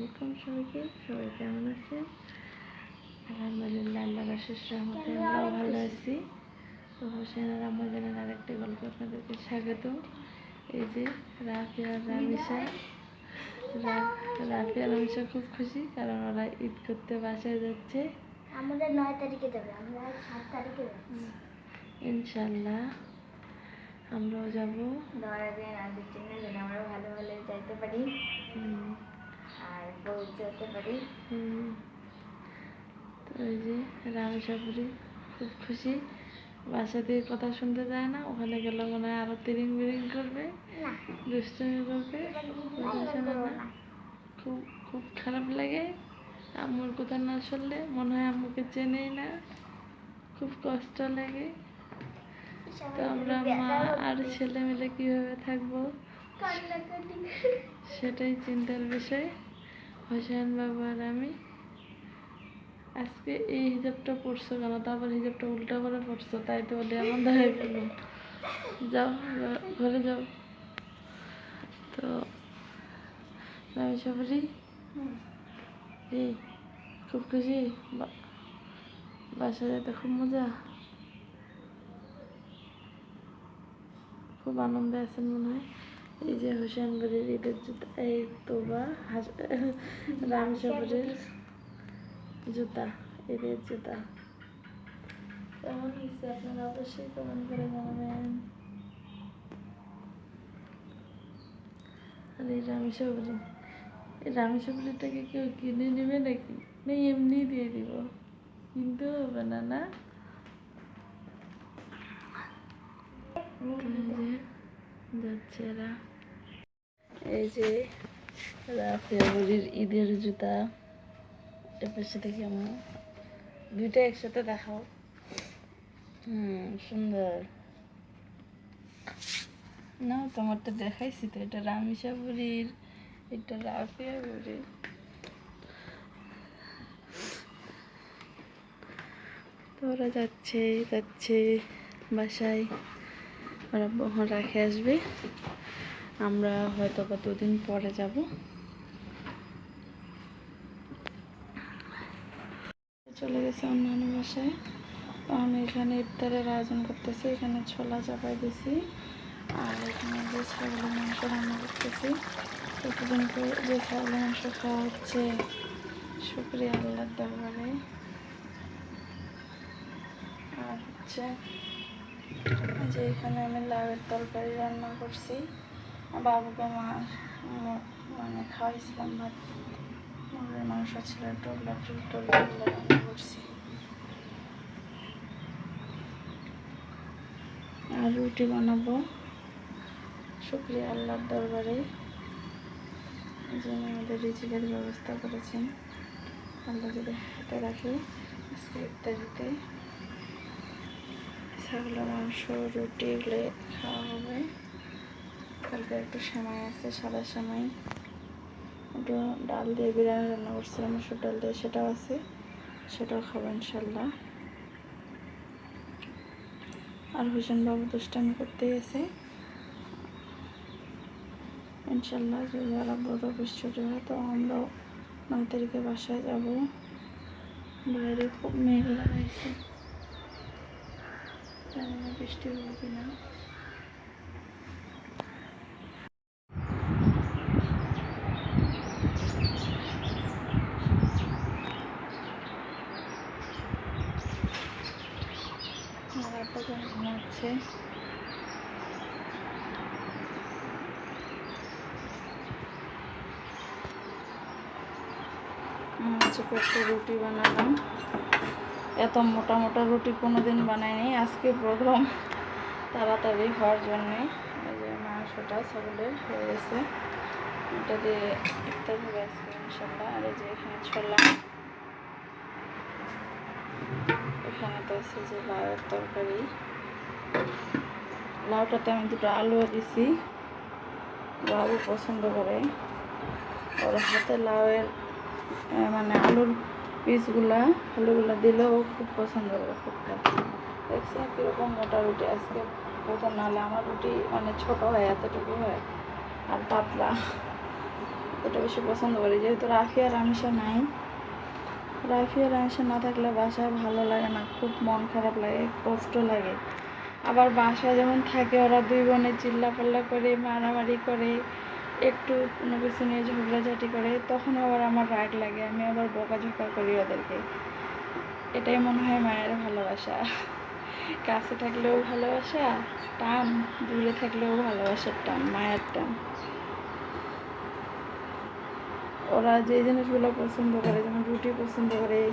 আলাইকুম সবাইকে। সবাই কেমন আছেন? আলহামদুলিল্লাহ আল্লাহ শেষ রহমতে আমরাও ভালো আছি। তো হোসেন আর আমাদের আরেকটি গল্প আপনাদেরকে স্বাগত এই যে রাফি আর রামিসা রা- রাফি আর রামিসা খুব খুশি কারণ ওরা ঈদ করতে বাসায় যাচ্ছে। আমাদের নয় তারিখে যাবে আমরা সাত তারিখে ইনশাল্লাহ আমরাও যাব। দশ দিন আগের জন্য যেন আমরা ভালো ভালো যাইতে পারি। হুম, পারি। তো এই যে রামেশাপুরি খুব খুশি। বাসা থেকে কথা শুনতে যায় না ওখানে গেলে মনে হয় আরও তিরিং বিরিং করবে দুষ্টুমি করবে। খুব খুব খারাপ লাগে। আম্মুর কথা না শুনলে মনে হয় আম্মুকে চেনেই না। খুব কষ্ট লাগে। তো আমরা মা আর ছেলে মিলে কীভাবে থাকব? সেটাই চিন্তার বিষয়। হোসেন বাবা আর আমি আজকে এই হিজাবটা পড়ছো কেন? তারপর হিজাবটা উল্টা করে পড়ছো তাই তো বলে এমন দেখা গেল যাও, ঘরে যাও। তো আমি সবারই এই, খুব খুশি? বা- বাসায় যেতে খুব মজা? খুব আনন্দে আছেন মনে হয়। এই যে হোসেন বাড়ির ঈদের জুতা, এই তোবা রামসাবাড়ির জুতা, ঈদের জুতা। কেমন হয়েছে আপনারা অবশ্যই কমেন্ট করে জানাবেন। আর এই রামেশ্বরী এই রামেশ্বরীটাকে কেউ কিনে নেবে নাকি? না এমনি দিয়ে দিব। কিনতে হবে না না? এরা এই যে রাফিয়াবুরির ঈদের জুতা। এর পাশে থেকে দুইটা একসাথে দেখাও। হুম, সুন্দর। না তোমার তো দেখাইছি তো, এটা রামিসাবুরির এটা রাফিয়াবুরির তো ওরা যাচ্ছে যাচ্ছে বাসায়। ওরা বহন রাখে আসবে। আমরা হয়তো বা দুদিন পরে যাব। চলে গেছে অন্যান্য বাসায়। আমি এখানে ইফতারের আয়োজন করতেছি, এখানে ছোলা চাপাই দিছি। আর এখানে যে ছাগলের মাংস রান্না করতেছি প্রতিদিন যে ছাগলের মাংস খাওয়া হচ্ছে, শুক্রিয়া আল্লাহর দরবারে। আর হচ্ছে যে এখানে আমি লাউয়ের তরকারি রান্না করছি। বাবুকে মা মানে খাওয়াইছিলাম ভাত। মুরগির মাংস ছিল টোবলা টোবলা রান্না করছি। আর রুটি বানাবো। শুক্রিয়া আল্লাহর দরবারে। যিনি আমাদের রিজিকের ব্যবস্থা করেছেন। আল্লাহ যদি হাতে রাখে, আজকে ইত্যাদিতে ছাগলের মাংস, রুটি এগুলো খাওয়া হবে কালকে একটু সময় আছে, সাদা সময় একটু ডাল দিয়ে বিরিয়ানি রান্না করছিলাম, মসুর ডাল দিয়ে, সেটাও আছে। সেটাও খাব ইনশাল্লাহ। আর হোসেন বাবু দুষ্টামি করতে গেছে। ইনশাল্লাহ যদি আর বড় ছুটি হয় তো আমরাও নয় তারিখে বাসায় যাব। বাইরে খুব মেঘ লাগাইছে জানি না বৃষ্টি হবে রাতটা যেন ঘুমাচ্ছে। হচ্ছে রুটি বানালাম। এত মোটা মোটা রুটি কোনোদিন বানাইনি, আজকে প্রোগ্রাম তাড়াতাড়ি হওয়ার জন্যে। এই যে মাংসটা ছাগলের হয়ে গেছে। এটা দিয়ে ইফতার হবে আজকে ইনশাল্লাহ। আর এই যে এখানে ছোলা। এখানে তো আছে যে লাউয়ের তরকারি। লাউটাতে আমি দুটো আলুও দিছি। বাবু পছন্দ করে। ওর হাতে লাউয়ের মানে আলুর পিসগুলা, আলুগুলা দিলেও খুব পছন্দ করে খুব খায় দেখছেন কীরকম মোটা রুটি আজকে? প্রথম নাহলে আমার রুটি মানে ছোট হয়, এতটুকু হয়, আর পাতলা। এতটা বেশি পছন্দ করি, যেহেতু রাফি আর আমিষা নাই। রাখি আর আমিষা না থাকলে বাসায় ভালো লাগে না, খুব মন খারাপ লাগে, কষ্ট লাগে। আবার বাসায় যেমন থাকে ওরা দুই বোনে চিল্লা পাল্লা করে, মারামারি করে একটু কোনো কিছু নিয়ে ঝগড়াঝাটি করে, তখন আবার আমার রাগ লাগে। আমি আবার বকাঝকা করি ওদেরকে। এটাই মনে হয় মায়ের ভালোবাসা। কাছে থাকলেও ভালোবাসা, টান, দূরে থাকলেও ভালোবাসার টান, মায়ের টান। ওরা যে জিনিসগুলো পছন্দ করে, যেমন রুটি পছন্দ করে,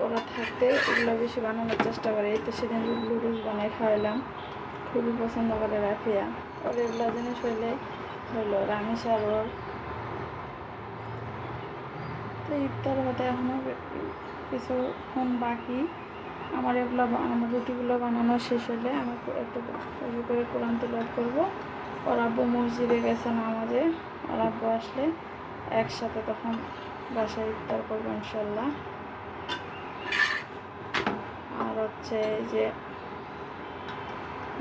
ওরা থাকতে এগুলো বেশি বানানোর চেষ্টা করে। তো সেদিন লুডুস বানাই খাওয়াইলাম খুবই পছন্দ করে রাফিয়া। ওর এগুলো জিনিস হইলে হইল রামেশ আর তো ইফতার হতে এখনও কিছুক্ষণ বাকি। আমার এগুলো আমার রুটিগুলো বানানো শেষ হলে আমি একটু করে কোরআন তেলাওয়াত করব। ওর আব্বু মসজিদে গেছে নামাজে। ওর আব্বু আসলে একসাথে তখন বাসায় ইফতার করব ইনশাল্লাহ আর হচ্ছে যে,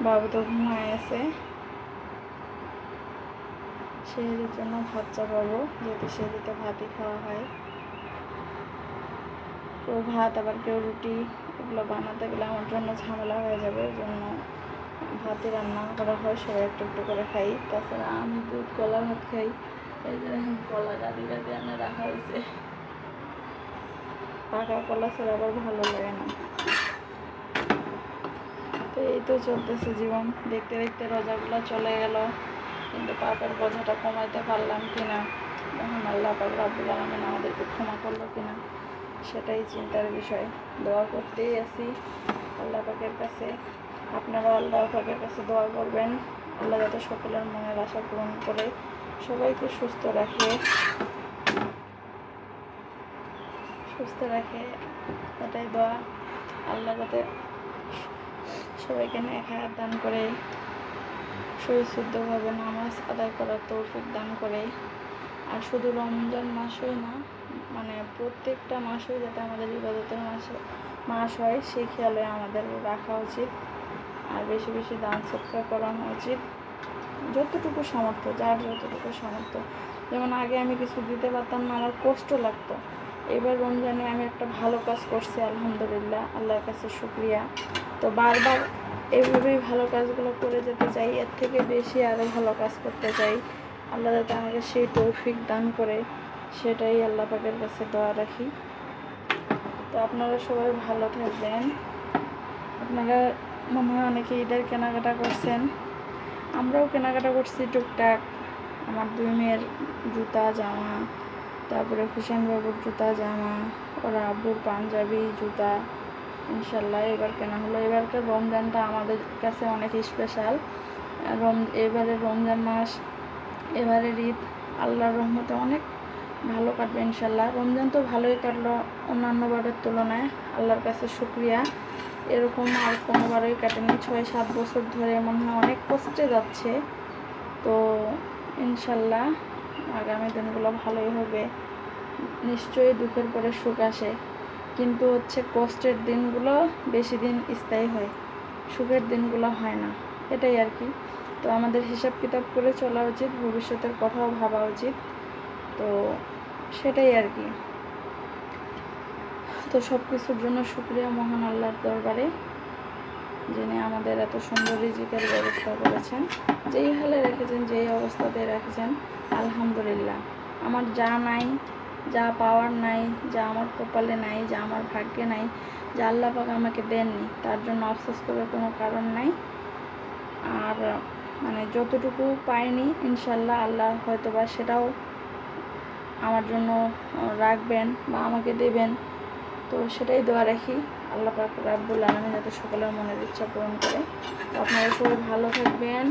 বাবু তো ঘুমায় আছে। সেহেরির জন্য ভাত চাপাবো যেহেতু সেহেরিতে ভাতই খাওয়া হয়। কেউ ভাত, আবার কেউ রুটি এগুলো বানাতে গেলে আমার জন্য ঝামেলা হয়ে যাবে ওই জন্য ভাতই রান্না করা হয়, সবাই একটু একটু করে খাই। তাছাড়া আমি দুধ, কলা ভাত খাই। এই যে এখন কলা গাদি গাদি আনে রাখা হয়েছে। পাকা কলা ছাড়া আবার ভালো লাগে না। তো এই তো চলতেছে জীবন। দেখতে দেখতে রোজাগুলো চলে গেল। কিন্তু পাপের বোঝাটা কমাইতে পারলাম কিনা মহান আল্লাহ পাক রাব্বুল আলামিন আমাদেরকে ক্ষমা করল কিনা, সেটাই চিন্তার বিষয়। দোয়া করতেই আছি, আল্লাহ পাকের কাছে, আপনারাও আল্লাহ পাকের কাছে দোয়া করবেন। আল্লাহ যাতে সকলের মনের আশা পূরণ করে, সবাইকে সুস্থ রাখে। সুস্থ রাখে, এটাই দোয়া। আল্লাহ যাতে সবাইকে হায়াত দান করে। সহিশুদ্ধভাবে নামাজ আদায় করার তৌফিক দান করে। আর শুধু রমজান মাসই না মানে প্রত্যেকটা মাসই যাতে আমাদের ইবাদতের মাসে, মাস হয়, সেই খেয়ালে আমাদের রাখা উচিত। আর বেশি বেশি দান সৎকার করানো উচিত। যতটুকু সামর্থ্য, যার যতটুকু সামর্থ্য। যেমন আগে আমি কিছু দিতে পারতাম না, আমার কষ্ট লাগতো। এবার রমজানে আমি একটা ভালো কাজ করছি, আলহামদুলিল্লাহ, আল্লাহর কাছে শুক্রিয়া। তো বারবার এইভাবেই ভালো কাজগুলো করে যেতে চাই, এর থেকে বেশি আরও ভালো কাজ করতে চাই। আল্লাহ যাতে আমাকে সেই তৌফিক দান করে, সেটাই আল্লাহ পাকের কাছে দোয়া রাখি। তো আপনারা সবাই ভালো থাকবেন। আপনারা মনে হয় অনেকে ঈদের কেনাকাটা করছেন। আমরাও কেনাকাটা করছি টুকটাক। আমার দুই মেয়ের জুতা, জামা, তারপরে হুসেন বাবুর জুতা, জামা, ওরা আব্বুর পাঞ্জাবি জুতা। ইনশাল্লাহ এবার কেনা হলো এবারকার রমজানটা আমাদের কাছে অনেক স্পেশাল রম, এবারে রমজান মাস, এবারে ঈদ, আল্লাহর রহমতে অনেক ভালো কাটবে ইনশাল্লাহ। রমজান তো ভালোই কাটলো অন্যান্য বারের তুলনায়, আল্লাহর কাছে শুক্রিয়া। এরকম আর কোনোবারই কাটেনি, ছয়, সাত বছর ধরে মনে হয় অনেক কষ্টে যাচ্ছে। তো ইনশাল্লাহ আগামী দিনগুলো ভালোই হবে, নিশ্চয়ই দুঃখের পরে সুখ আসে। কিন্তু হচ্ছে কষ্টের দিনগুলো বেশি দিন স্থায়ী হয়, সুখের দিনগুলো হয় না, এটাই আর কি। তো আমাদের হিসাব কিতাব করে চলা উচিত, ভবিষ্যতের কথাও ভাবা উচিত, তো সেটাই আর কি। তো সব কিছুর জন্য শুক্রিয়া মহান আল্লাহর দরবারে, যিনি আমাদের এত সুন্দর রিজিকের ব্যবস্থা করেছেন। যেই হালে রেখেছেন, যেই অবস্থাতে রেখেছেন, আলহামদুলিল্লাহ। আমার যা নাই যা পাওয়ার নাই, যা আমার কপালে নাই, যা আমার ভাগ্যে নাই, যা আল্লাহ পাক আমাকে দেননি, তার জন্য আফসোস করার কোনো কারণ নাই। আর মানে যতটুকু পাইনি ইনশাল্লাহ আল্লাহ হয়তো বা সেটাও আমার জন্য রাখবেন বা আমাকে দেবেন। তো সেটাই দোয়া রাখি আল্লাহ পাক রাব্বুল আলমী যাতে সকলের মনের ইচ্ছা পূরণ করে। আপনারা সবাই ভালো থাকবেন।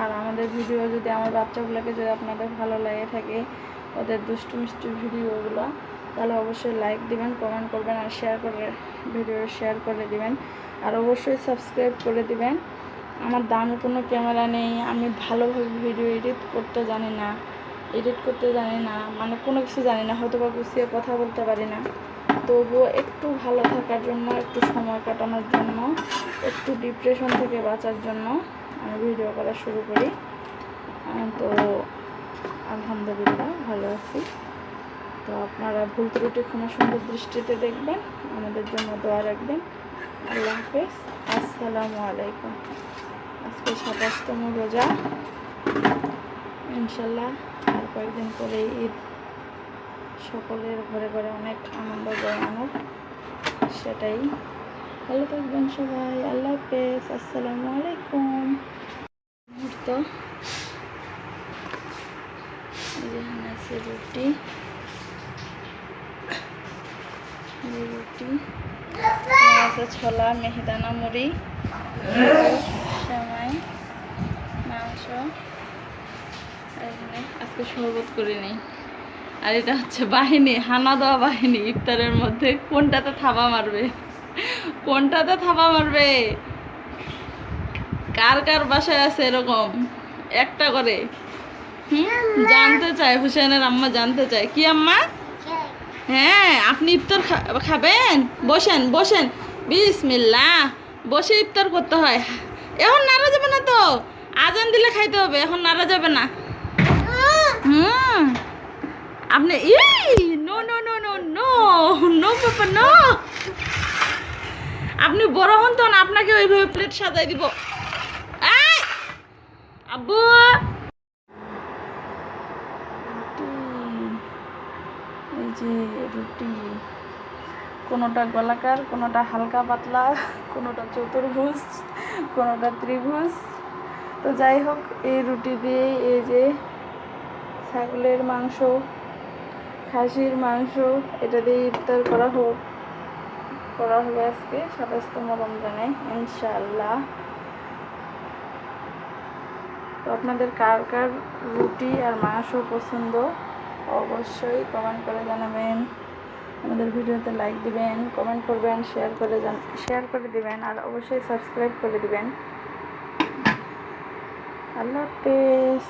আর আমাদের ভিডিও যদি আমার বাচ্চাগুলোকে যদি আপনাদের ভালো লাগে থাকে ওদের দুষ্টু মিষ্টি ভিডিওগুলো, তাহলে অবশ্যই লাইক দিবেন কমেন্ট করবেন আর শেয়ার করে ভিডিও শেয়ার করে দিবেন। আর অবশ্যই সাবস্ক্রাইব করে দিবেন। আমার দামি কোনো ক্যামেরা নেই, আমি ভালোভাবে ভিডিও এডিট করতে জানি না এডিট করতে জানি না মানে কোনো কিছু জানি না হয়তো বা গুছিয়ে কথা বলতে পারি না। তবুও একটু ভালো থাকার জন্য, একটু সময় কাটানোর জন্য, একটু ডিপ্রেশন থেকে বাঁচার জন্য আমি ভিডিও করা শুরু করি। তো আলহামদুলিল্লাহ, ভালো আছি। তো আপনারা ভুল ত্রুটি ক্ষমা সুন্দর দৃষ্টিতে দেখবেন, আমাদের জন্য দোয়া রাখবেন। আল্লাহ হাফেজ। আসসালামু আলাইকুম। আজকে সাতাশতম রোজা। ইনশাল্লাহ আর কয়েকদিন পরে ঈদ। সকলের ঘরে ঘরে অনেক আনন্দ জমানোর সেটাই। ভালো থাকবেন সবাই। আল্লাহ হাফেজ। আসসালামু আলাইকুম। মুহূর্ত। আছে রুটি। রুটি। আছে ছোলা, মেহিদানা মুড়ি, সেমাই, মাংস। আজকে শরবত করে নেই। আর এটা হচ্ছে বাহিনী, হানা দেওয়া বাহিনী, ইফতারের মধ্যে। কোনটাতে থাবা মারবে? কোনটাতে থাবা মারবে? কার কার বাসায় আছে এরকম? একটা করে। জানতে চায় হুসেনের আম্মা জানতে চায়। কি আম্মা? হ্যাঁ আপনি ইফতার খাবেন? বসেন বসেন। বিসমিল্লাহ, বসে ইফতার করতে হয়। এখন নাড়া যাবে না তো। আজান দিলে খাইতে হবে, এখন নাড়া যাবে না। হুম। আপনি ই no no no no no no, বাবা, নো। আপনি বড় হন তখন আপনাকে ওইভাবে প্লেট সাজাই দিব। আব্বু রুটি এই যে রুটি, কোনোটা গোলাকার, কোনোটা হালকা পাতলা, কোনোটা চতুর্ভুজ, কোনোটা ত্রিভুজ। তো যাই হোক, এই রুটি দিয়ে এই যে ছাগলের মাংস, খাসির মাংস, এটা দিয়ে ইফতার করা হোক। করা হবে আজকে সাতাশতম রমজানে, ইনশাআল্লাহ। তো আপনাদের কার কার রুটি আর মাংস পছন্দ? অবশ্যই কমেন্ট করে জানাবেন। আমাদের ভিডিওতে লাইক দিবেন কমেন্ট করবেন শেয়ার করে শেয়ার করে দিবেন, আর অবশ্যই সাবস্ক্রাইব করে দিবেন। আল্লাহ হাফেজ।